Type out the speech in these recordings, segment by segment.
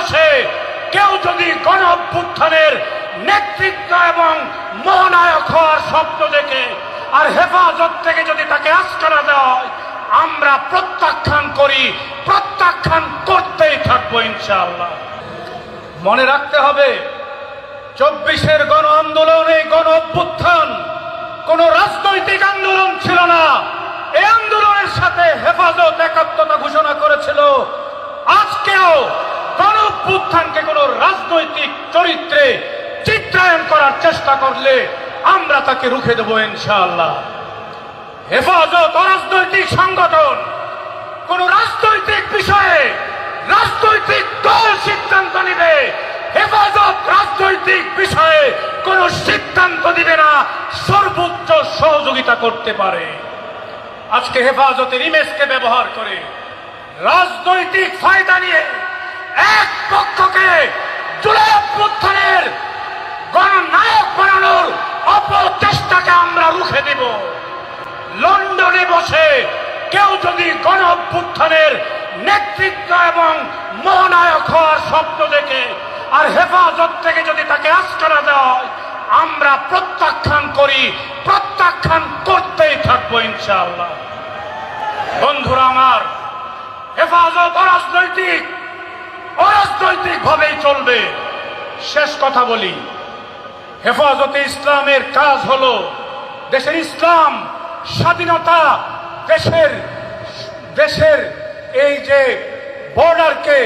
বসে কেউ যদি গণ অভ্যুত্থানের নেতৃত্ব এবং মহানায়ক হওয়ার স্বপ্ন দেখে আর হেফাজত থেকে যদি তাকে আস্কারা দেওয়া হয়, আমরা প্রত্যাখ্যান করি, প্রত্যাখ্যান করতেই থাকব ইনশাআল্লাহ। মনে রাখতে হবে, চব্বিশের গণ আন্দোলন এই গণ অভ্যুত্থান কোন রাজনৈতিক আন্দোলন ছিল না। এই আন্দোলনের সাথে হেফাজত একাত্মতা ঘোষণা করেছিল আজকেও গণ অভ্যুত্থানকে কোন রাজনৈতিক চরিত্রে চিত্রায়ন করার চেষ্টা করলে আমরা তাকে রুখে দেবো ইনশাআল্লাহ। হেফাজত অরাজনৈতিক সংগঠন, কোন রাজনৈতিক বিষয়ে রাজনৈতিক দল সিদ্ধান্ত নিবে, হেফাজত রাজনৈতিক বিষয়ে কোন সিদ্ধান্ত দিবে না, সর্বোচ্চ সহযোগিতা করতে পারে। আজকে হেফাজতের ইমেজকে ব্যবহার করে রাজনৈতিক ফায়দা নিয়ে এক পক্ষকে জুলাই অভ্যুত্থানের নেতৃত্ব এবং মহানায়ক হওয়ার স্বপ্ন দেখে আর হেফাজত থেকে যদি তাকে আস্কারা দেওয়া হয়, আমরা প্রত্যাখ্যান করি, প্রত্যাখ্যান করতেই থাকব ইনশাআল্লাহ। বন্ধুরা আমার, হেফাজত অরাজনৈতিক অরাজনৈতিক ভাবেই চলবে। শেষ কথা বলি, হেফাজতে ইসলামের কাজ হলো দেশের ইসলাম, স্বাধীনতা, দেশের দেশের এই যে বর্ডারকে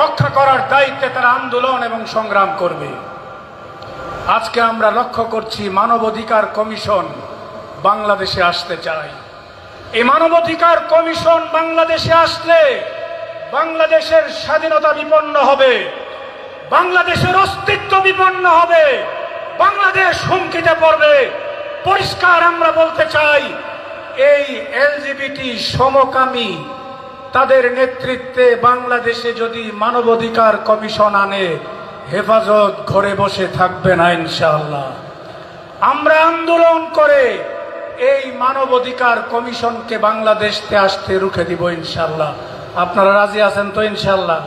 রক্ষা করার দায়িত্বে তারা আন্দোলন এবং সংগ্রাম করবে। আজকে আমরা লক্ষ্য করছি মানবাধিকার কমিশন বাংলাদেশে আসতে চাই এই মানবাধিকার কমিশন বাংলাদেশে আসলে বাংলাদেশের স্বাধীনতা বিপন্ন হবে, বাংলাদেশের অস্তিত্ব বিপন্ন হবে, বাংলাদেশ হুমকিতে পড়বে। পরিষ্কার আমরা বলতে চাই, এই এলজিবিটি সমকামী তাদের নেতৃত্বে বাংলাদেশে যদি মানবাধিকার কমিশন আনে, হেফাজত ঘরে বসে থাকবে না ইনশাআল্লাহ। আমরা আন্দোলন করে এই মানবাধিকার কমিশনকে বাংলাদেশে আসতে রুখে দিব ইনশাল্লাহ আপনারা রাজি আছেন তো ইনশাল্লাহ